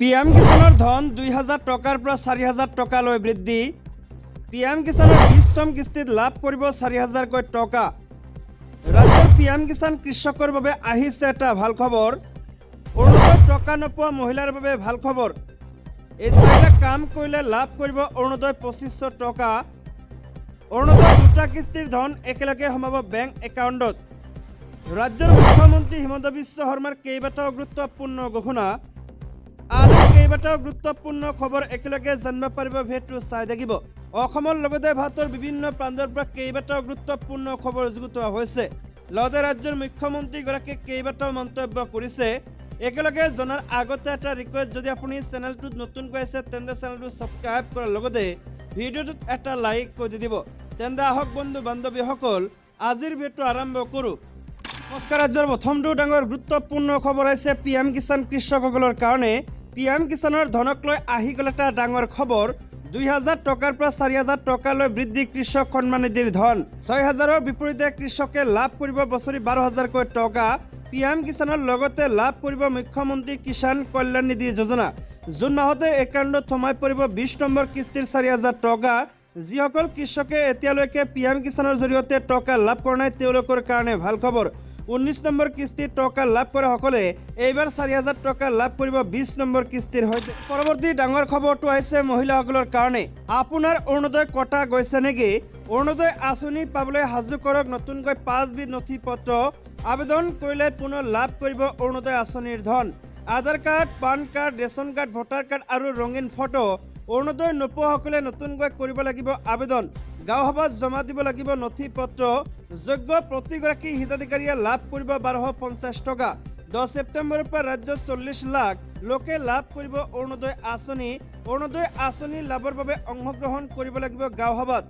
P M কিষাণৰ ধন দুই হাজাৰ টকাৰ পৰা চাৰি হাজাৰ টকালৈ বৃদ্ধি। পি এম কিষাণৰ বিশতম কিস্তিত লাভ কৰিব চাৰি হাজাৰকৈ টকা। ৰাজ্যৰ পি এম কিষাণ কৃষকৰ বাবে আহিছে এটা ভালো খবৰ। অৰুণোদয় টকা নোপোৱা মহিলাৰ বাবে ভালো খবৰ। এই চাৰিটা কাম কৰিলে লাভ কৰিব অৰুণোদয় পঁচিছশ টকা। অৰুণোদয় দুটা কিস্তিৰ ধন একেলগে সোমাব বেংক একাউণ্টত। ৰাজ্যৰ মুখ্যমন্ত্ৰী হিমন্ত বিশ্ব শৰ্মাৰ কেইবাটাও গুৰুত্বপূৰ্ণ ঘোষণা। কেইবাটাও গুৰুত্বপূৰ্ণ খবৰ একেলগে জানিব পাৰিব ভিডিঅ'টো চাই থাকিব অসমৰ লগতে ভাৰতৰ বিভিন্ন প্ৰান্তৰ পৰা কেইবাটাও গুৰুত্বপূৰ্ণ খবৰ যুগুতোৱা হৈছে। লগতে ৰাজ্যৰ মুখ্যমন্ত্ৰীগৰাকীয়ে কেইবাটাও মন্তব্য কৰিছে। একেলগে জনাৰ আগতে এটা ৰিকুৱেষ্ট যদি আপুনি চেনেলটোত নতুনকৈ আছে, তেন্তে চেনেলটো ছাবস্ক্ৰাইব কৰাৰ লগতে ভিডিঅ'টোত এটা লাইক কৰি দিব। তেন্তে আহক বন্ধু বান্ধৱীসকল, আজিৰ ভিডিঅ'টো আৰম্ভ কৰোঁ। নমস্কাৰ, ৰাজ্যৰ প্ৰথমটো ডাঙৰ গুৰুত্বপূৰ্ণ খবৰ হৈছে পি এম কিষাণ কৃষকসকলৰ কাৰণে। পি এম কিষাণৰ ধনক লৈ আহি গ'ল এটা ডাঙৰ খবৰ। দুই হাজাৰ টকাৰ পৰা চাৰি হাজাৰ টকালৈ বৃদ্ধি কৃষক সন্মান নিধিৰ ধন। ছয় হাজাৰৰ বিপৰীতে কৃষকে লাভ কৰিব বছৰি বাৰ হাজাৰকৈ টকা। পি এম কিষাণৰ লগতে লাভ কৰিব মুখ্যমন্ত্ৰী কিষাণ কল্যাণ নিধি যোজনা। জুন মাহতে একাউণ্টত সোমাই পৰিব বিছ নম্বৰ কিস্তিৰ চাৰি হাজাৰ টকা। যিসকল কৃষকে এতিয়ালৈকে পি এম কিষাণৰ জৰিয়তে টকা লাভ কৰা নাই, তেওঁলোকৰ কাৰণে ভালো খবৰ। ঊনৈছ নম্বৰ কিস্তিৰ টকা লাভ কৰা সকলে। এইবাৰ চাৰি হাজাৰ টকা লাভ কৰিব বিছ নম্বৰ কিস্তিৰ সৈতে পৰৱৰ্তী ডাঙৰ খবৰটো আহিছে মহিলাসকলৰ কাৰণে। আপোনাৰ অৰুণোদয় কটা গৈছে নেকি? অৰুণোদয় আঁচনি পাবলৈ সাজু কৰক নতুনকৈ পাঁচবিধ নথি পত্ৰ আবেদন কৰিলে পুনৰ লাভ কৰিব অৰুণোদয় আঁচনিৰ ধন। Aadhaar card, PAN card, ration card, voter card আৰু ৰঙীন ফটো। অৰুণোদয় নোপোৱাসকলে নতুনকৈ কৰিব লাগিব আবেদন। গাঁও সভাত জমা দিব লাগিব নথি পত্ৰ যোগ্য প্ৰতিগৰাকী হিতাধিকাৰীয়ে লাভ কৰিব বাৰশ পঞ্চাছ টকা। দহ ছেপ্টেম্বৰৰ পৰা ৰাজ্যত চল্লিছ লাখ। লোকে লাভ কৰিব অৰুণোদয় আঁচনি। অৰুণোদয় আঁচনি লাভৰ বাবে অংশগ্ৰহণ কৰিব লাগিব গাঁও সভাত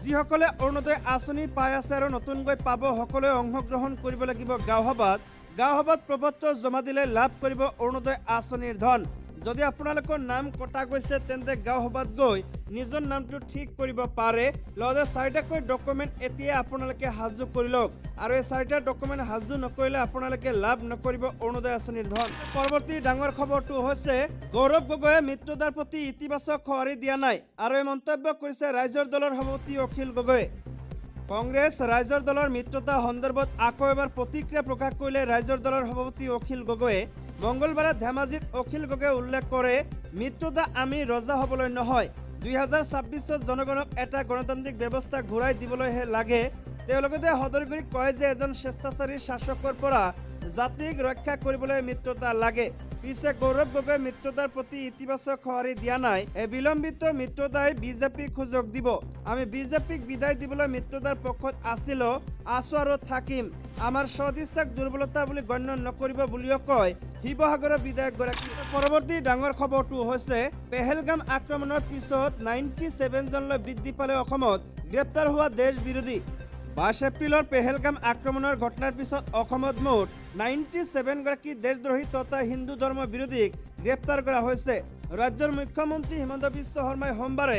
যিসকলে অৰুণোদয় আঁচনি পাই আছে আৰু নতুনকৈ পাব সকলোৱে অংশগ্ৰহণ কৰিব লাগিব গাঁও সভাত গাঁও সভাত প্ৰপত্ৰ জমা দিলে লাভ কৰিব অৰুণোদয় আঁচনিৰ ধন। যদি আপোনালোকৰ নাম কটা গৈছে, তেন্তে গাঁও সভাত গৈ নিজৰ নামটো ঠিক কৰিব পাৰে। লগতে চাৰিটাকৈ ডকুমেণ্ট এতিয়া আপোনালোকে সাজু কৰি লওক। আৰু এই চাৰিটা ডকুমেণ্ট সাজু নকৰিলে আপোনালোকে লাভ নকৰিব অৰুণোদয় আঁচনিৰ ধন। পৰৱৰ্তী ডাঙৰ খবৰটো হৈছে, গৌৰৱ গগৈয়ে মৃত্যুদাৰ প্ৰতি ইতিবাচক সঁহাৰি দিয়া নাই। আৰু এই মন্তব্য কৰিছে ৰাইজৰ দলৰ সভাপতি অখিল গগৈয়ে। কংগ্ৰেছ ৰাইজৰ দলৰ মিত্ৰতা সন্দৰ্ভত আকৌ এবাৰ প্ৰতিক্ৰিয়া প্ৰকাশ কৰিলে ৰাইজৰ দলৰ সভাপতি অখিল গগৈয়ে। মঙলবাৰে ধেমাজিত অখিল গগে উল্লেখ কৰে, মিত্ৰতা আমি ৰজা হ'বলৈ নহয়। দুই হাজাৰ ছাব্বিছত জনগণক এটা গণতান্ত্ৰিক ব্যৱস্থা ঘূৰাই দিবলৈহে লাগে। তেওঁ লগতে সদৰগুৰিত কয় যে এজন স্বেচ্ছাচাৰী শাসকৰ পৰা জাতিক ৰক্ষা কৰিবলৈ মিত্ৰতা লাগে। পিছে গৌৰৱ গগৈ মিত্ৰতাৰ প্ৰতি ইতিবাচক সঁহাৰি দিয়া নাই। এই বিলম্বিত মিত্ৰতাই বিজেপিক সুযোগ দিব। আমি বিজেপিক বিদায় দিবলৈ মিত্ৰতাৰ পক্ষত আছিলো, আছো আৰু থাকিম। আমাৰ সদিচ্ছাক দুৰ্বলতা বুলি গণ্য নকৰিব বুলিও কয়। শিৱসাগৰৰ বিধায়কগৰাকী। পৰৱৰ্তী ডাঙৰ খবৰটো হৈছে, পেহেলগাম আক্ৰমণৰ পিছত নাইণ্টি ছেভেনজনলৈ বৃদ্ধি পালে অসমত। গ্ৰেপ্তাৰ হোৱা দেশ বিৰোধী। বাইছ এপ্ৰিলৰ পেহেলগাম আক্ৰমণৰ ঘটনাৰ পিছত অসমত মুঠ নাইণ্টি ছেভেনগৰাকী দেশদ্ৰোহী তথা হিন্দু ধৰ্ম বিৰোধীক গ্ৰেপ্তাৰ কৰা হৈছে। ৰাজ্যৰ মুখ্যমন্ত্ৰী হিমন্ত বিশ্ব শৰ্মাই সোমবাৰে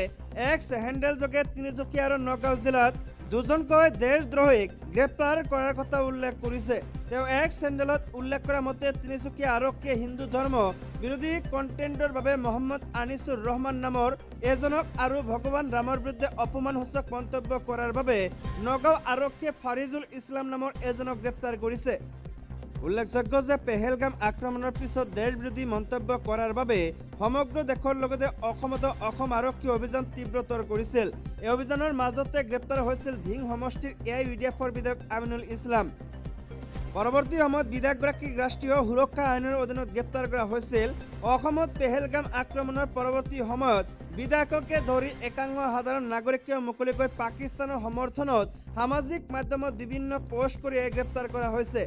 এক্স হেণ্ডেলযোগে তিনিচুকীয়া আৰু নগাঁও জিলাত দুজনকৈ দেশদ্ৰোহীক গ্ৰেপ্তাৰ কৰাৰ কথা উল্লেখ কৰিছে। তেওঁ এক্স হেণ্ডেলত উল্লেখ কৰা মতে, তিনিচুকীয়া আৰক্ষীয়ে হিন্দু ধৰ্ম বিৰোধী কণ্টেণ্টৰ বাবে মহম্মদ আনিছুৰ ৰহমান নামৰ এজনক আৰু ভগৱান ৰামৰ বিৰুদ্ধে অপমানসূচক মন্তব্য কৰাৰ বাবে নগাঁও আৰক্ষীয়ে ফাৰিজুল ইছলাম নামৰ এজনক গ্ৰেপ্তাৰ কৰিছে। উল্লেখযোগ্য যে পেহেলগাম আক্ৰমণৰ পিছত দেশ বিৰোধী মন্তব্য কৰাৰ বাবে সমগ্ৰ দেশৰ লগতে অসমতো অসম আৰক্ষী অভিযান তীব্ৰতৰ কৰিছিল। এই অভিযানৰ মাজতে গ্ৰেপ্তাৰ হৈছিল ধিং সমষ্টিৰ এ আই বিধায়ক আমিনুল ইছলাম। পৰৱৰ্তী সময়ত বিধায়কগৰাকীক ৰাষ্ট্ৰীয় সুৰক্ষা আইনৰ অধীনত গ্ৰেপ্তাৰ কৰা হৈছিল। অসমত পেহেলগাম আক্ৰমণৰ পৰৱৰ্তী সময়ত বিধায়ককে ধৰি একাংশ সাধাৰণ নাগৰিকে মুকলিকৈ পাকিস্তানৰ সমৰ্থনত সামাজিক মাধ্যমত বিভিন্ন পোষ্ট কৰি গ্ৰেপ্তাৰ কৰা হৈছে।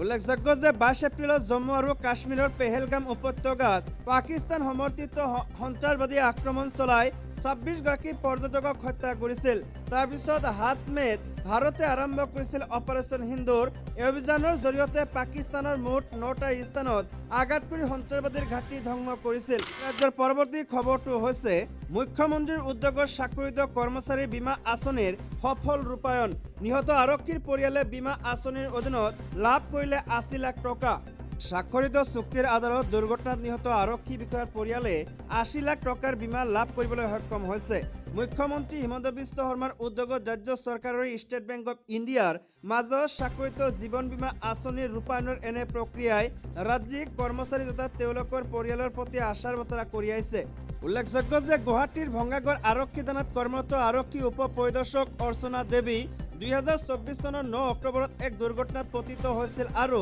উল্লেখযোগ্য যে বাইছ এপ্ৰিলত জম্মু আৰু কাশ্মীৰৰ পেহেলগাম উপত্যকাত পাকিস্তান সমৰ্থিত স- সন্ত্ৰাসবাদী আক্ৰমণ চলাই ছাব্বিছগৰাকী পৰ্যটকক হত্যা কৰিছিল। তাৰপিছত সাত মে'ত ভাৰতে আৰম্ভ কৰিছিল অপাৰেশ্যন সিন্দুৰ। এই অভিযানৰ জৰিয়তে পাকিস্তানৰ মুঠ নটা স্থানত আঘাত কৰি সন্ত্ৰাসবাদীৰ ঘাটি ধ্বংস কৰিছিল। ৰাজ্যৰ পৰৱৰ্তী খবৰটো হৈছে, মুখ্যমন্ত্ৰীৰ উদ্যোগত চাকৰিত কৰ্মচাৰী বীমা আঁচনিৰ সফল ৰূপায়ণ। নিহত আৰক্ষীৰ পৰিয়ালে বীমা আঁচনিৰ অধীনত লাভ কৰিলে আশী লাখ টকা। স্বাক্ষরিত চুক্তিৰ আধাৰত দুৰ্ঘটনাত নিহত আৰক্ষী বিষয়াৰ পৰিয়ালে আশী লাখ টকাৰ বীমা লাভ কৰিবলৈ সক্ষম হৈছে। মুখ্যমন্ত্ৰী হিমন্ত বিশ্ব শৰ্মাৰ উদ্যোগত ৰাজ্য চৰকাৰৰ ষ্টেট বেংক অৱ ইণ্ডিয়াৰ মাজত স্বাক্ষৰিত জীৱন বীমা আঁচনিৰ ৰূপায়ণৰ এনে প্ৰক্ৰিয়াই ৰাজ্যিক কৰ্মচাৰী তথা তেওঁলোকৰ পৰিয়ালৰ প্ৰতি আশাৰ বতৰা কঢ়িয়াইছে উল্লেখযোগ্য যে গুৱাহাটীৰ ভংগাগড় আৰক্ষী থানাত কৰ্মৰত আৰক্ষী উপ পৰিদৰ্শক অৰ্চনা দেৱী দুহেজাৰ চৌব্বিছ চনৰ ন অক্টোবৰত এক দুৰ্ঘটনাত পতিত হৈছিল আৰু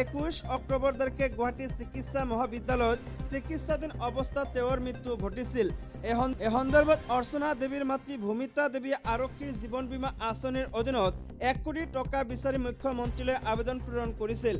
একৈছ অক্টোবৰ তাৰিখে গুৱাহাটী চিকিৎসা মহাবিদ্যালয়ত চিকিৎসাধীন অৱস্থাত তেওঁৰ মৃত্যু ঘটিছিল। এই সন্দৰ্ভত অৰ্চনা দেৱীৰ মাতৃ ভূমিতা দেৱীয়ে আৰক্ষীৰ জীৱন বীমা আঁচনিৰ অধীনত এক কোটি টকা বিচাৰি মুখ্যমন্ত্ৰীলৈ আবেদন প্ৰেৰণ কৰিছিল।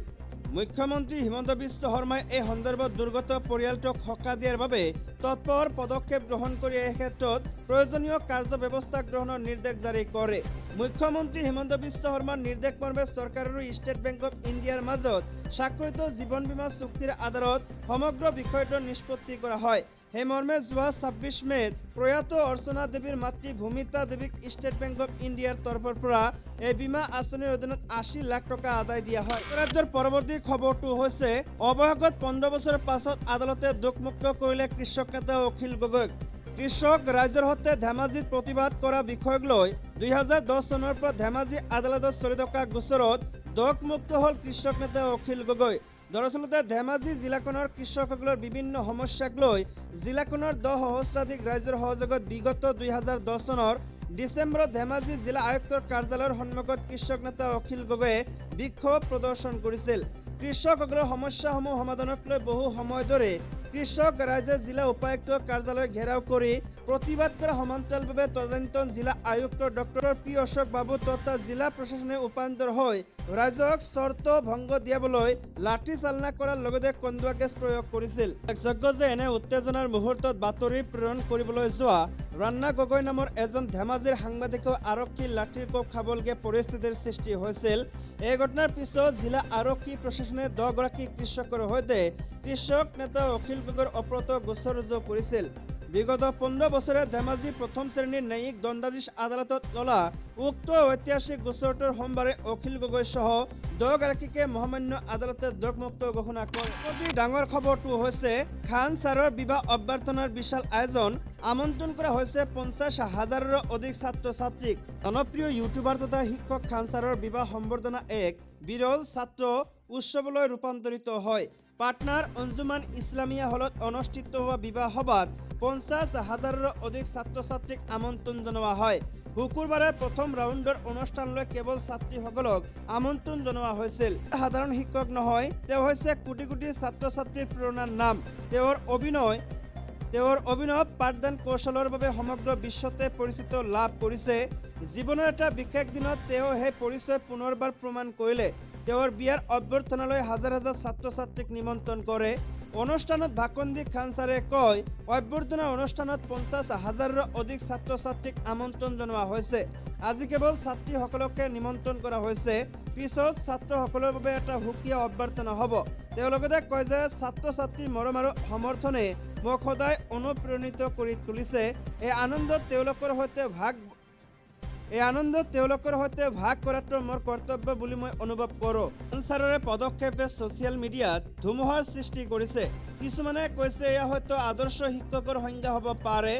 মুখ্যমন্ত্ৰী হিমন্ত বিশ্ব শৰ্মাই এই সন্দৰ্ভত দুৰ্গত পৰিয়ালটোক সকাহ দিয়াৰ বাবে তৎপৰ পদক্ষেপ গ্ৰহণ কৰি এই ক্ষেত্ৰত প্ৰয়োজনীয় কাৰ্য ব্যৱস্থা গ্ৰহণৰ নিৰ্দেশ জাৰি কৰে। মুখ্যমন্ত্ৰী হিমন্ত বিশ্ব শৰ্মাৰ নিৰ্দেশ মৰ্মে চৰকাৰ আৰু ষ্টেট বেংক অৱ ইণ্ডিয়াৰ মাজত স্বাক্ষৰিত জীৱন বীমা চুক্তিৰ আধাৰত সমগ্ৰ বিষয়টোৰ নিষ্পত্তি কৰা হয়। সেই মৰ্মে যোৱা ছাব্বিছ মে'ত প্ৰয়াত অৰ্চনা দেৱীৰ মাতৃ ভূমিতা দেৱীক ষ্টেট বেংক অৱ ইণ্ডিয়াৰ তৰফৰ পৰা এই বীমা আঁচনিৰ অধীনত আশী লাখ টকা আদায় দিয়া হয়। ৰাজ্যৰ পৰৱৰ্তী খবৰটো হৈছে, অৱশেষত পোন্ধৰ বছৰৰ পাছত আদালতে দোষমুক্ত কৰিলে কৃষক নেতা অখিল গগৈক। কৃষক ৰাইজৰ সৈতে ধেমাজিত প্ৰতিবাদ কৰা বিষয়ক লৈ দুহেজাৰ দহ চনৰ পৰা ধেমাজি আদালতত চলি থকা গোচৰত দোষমুক্ত হ'ল কৃষক নেতা অখিল গগৈ। দৰাচলতে ধেমাজি জিলাখনৰ কৃষকসকলৰ বিভিন্ন সমস্যাক লৈ জিলাখনৰ দহ সহস্ৰাধিক ৰাইজৰ সহযোগত বিগত দুহেজাৰ দহ চনৰ ডিচেম্বৰত ধেমাজি জিলা আয়ুক্তৰ কাৰ্যালয়ৰ সন্মুখত কৃষক নেতা অখিল গগৈয়ে বিক্ষোভ প্ৰদৰ্শন কৰিছিল। কৃষকসকলৰ সমস্যাসমূহ সমাধানক লৈ বহু সময় ধৰি কৃষক ৰাইজে জিলা উপায়ুক্ত কাৰ্যালয় ঘেৰাও কৰি প্ৰতিবাদ কৰা সমান্তৰালভাৱে তদানীন্তন জিলা আয়ুক্ত ডক্টৰ পি অশোক বাবু তথা জিলা প্ৰশাসনে উপান্তৰ হৈ ৰাইজক চৰ্ত ভংগ দিয়াবলৈ লাঠি চালনা কৰাৰ লগতে কন্দুৱা গেছ প্ৰয়োগ কৰিছিল। যোগ্য যে এনে উত্তেজনাৰ মুহূৰ্তত বাতৰি প্ৰেৰণ কৰিবলৈ যোৱা ৰাণা গগৈ নামৰ এজন ধেমাজিৰ সাংবাদিকেও আৰক্ষীৰ লাঠিৰ কোব খাবলগীয়া পৰিস্থিতিৰ সৃষ্টি হৈছিল। এই ঘটনাৰ পিছত জিলা আৰক্ষী প্ৰশাসনে দহগৰাকী কৃষকৰ সৈতে কৃষক নেতা অখিল গগৈৰ অপৰত গোচৰ ৰুজু কৰিছিল। বিগত পোন্ধৰ বছৰে ধেমাজি প্ৰথম শ্ৰেণীৰ ন্যায়িক দণ্ডাধীশ আদালতত তোলা উক্ত ঐতিহাসিক গোচৰটোৰ সোমবাৰে অখিল গগৈ সহ দহগৰাকীকে মহামান্য আদালতে দোষমুক্ত ঘোষণা কৰে। অতি ডাঙৰ খবৰটো হৈছে, খান ছাৰৰ বিবাহ অভ্যৰ্থনাৰ বিশাল আয়োজন আমন্ত্ৰণ কৰা হৈছে পঞ্চাছ হাজাৰৰো অধিক ছাত্ৰ ছাত্ৰীক জনপ্ৰিয় ইউটিউবাৰ তথা শিক্ষক খান ছাৰৰ বিবাহ সম্বৰ্ধনা এক বিৰল ছাত্ৰ উৎসৱলৈ ৰূপান্তৰিত হয়। পাটনাৰ অঞ্জুমান ইছলামিয়া হলত অনুষ্ঠিত হোৱা বিবাহ সভাত পঞ্চাছ হাজাৰৰো অধিক ছাত্ৰ ছাত্ৰীক আমন্ত্ৰণ জনোৱা হয়। শুকুৰবাৰে প্ৰথম ৰাউণ্ডৰ অনুষ্ঠানলৈ কেৱল ছাত্ৰীসকলক আমন্ত্ৰণ জনোৱা হৈছিল। সাধাৰণ শিক্ষক নহয়, তেওঁ হৈছে কোটি কোটি ছাত্ৰ ছাত্ৰীৰ প্ৰেৰণাৰ নাম। তেওঁৰ অভিনয় তেওঁৰ অভিনয় পাঠদান কৌশলৰ বাবে সমগ্ৰ বিশ্বতে পৰিচিত লাভ কৰিছে। জীৱনৰ এটা বিশেষ দিনত তেওঁ সেই পৰিচয় পুনৰবাৰ প্ৰমাণ কৰিলে। তেওঁৰ বিয়াৰ অভ্যৰ্থনালৈ হাজাৰ হাজাৰ ছাত্ৰ ছাত্ৰীক নিমন্ত্ৰণ কৰে। অনুষ্ঠানত ভাষণ দি খান ছাৰে কয় অভ্যৰ্থনা অনুষ্ঠানত পঞ্চাছ হাজাৰৰো অধিক ছাত্ৰ ছাত্ৰীক আমন্ত্ৰণ জনোৱা হৈছে। আজি কেৱল ছাত্ৰীসকলকে নিমন্ত্ৰণ কৰা হৈছে। পিছত ছাত্ৰসকলৰ বাবে এটা সুকীয়া অভ্যৰ্থনা হ'ব। তেওঁ লগতে কয় যে ছাত্ৰ ছাত্ৰীৰ মৰম আৰু সমৰ্থনে মোক সদায় অনুপ্ৰেৰণিত কৰি তুলিছে। এই আনন্দত তেওঁলোকৰ সৈতে ভাগ এই আনন্দত তেওঁলোকৰ সৈতে ভাগ কৰাটো মোৰ কৰ্তব্য বুলি মই অনুভৱ কৰোঁ। আনচাৰৰে পদক্ষেপে ছ'চিয়েল মিডিয়াত ধুমুহাৰ সৃষ্টি কৰিছে। কিছুমানে কৈছে, এয়া হয়তো আদৰ্শ শিক্ষকৰ সংজ্ঞা হ'ব পাৰে,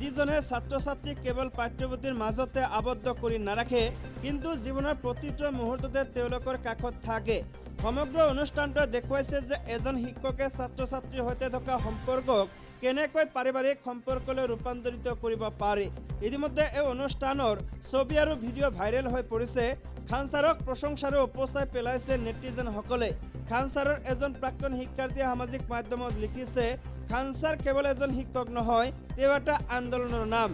যিজনে ছাত্ৰ ছাত্ৰীক কেৱল পাঠ্যপুথিৰ মাজতে আবদ্ধ কৰি নাৰাখে, কিন্তু জীৱনৰ প্ৰতিটো মুহূৰ্ততে তেওঁলোকৰ কাষত থাকে। সমগ্ৰ অনুষ্ঠানটোৱে দেখুৱাইছে যে এজন শিক্ষকে ছাত্ৰ ছাত্ৰীৰ সৈতে থকা সম্পৰ্কক কেনেকৈ পাৰিবাৰিক সম্পৰ্কলৈ ৰূপান্তৰিত কৰিব পাৰি? ইতিমধ্যে এই অনুষ্ঠানৰ ছবি আৰু ভিডিঅ' ভাইৰেল হৈ পৰিছে। খান ছাৰক প্ৰশংসাৰে উপচাই পেলাইছে নেটিজেনসকলে। খান ছাৰৰ এজন প্ৰাক্তন শিক্ষাৰ্থীয়ে সামাজিক মাধ্যমত লিখিছে খান ছাৰ কেৱল এজন শিক্ষক নহয়, তেওঁ এটা আন্দোলনৰ নাম।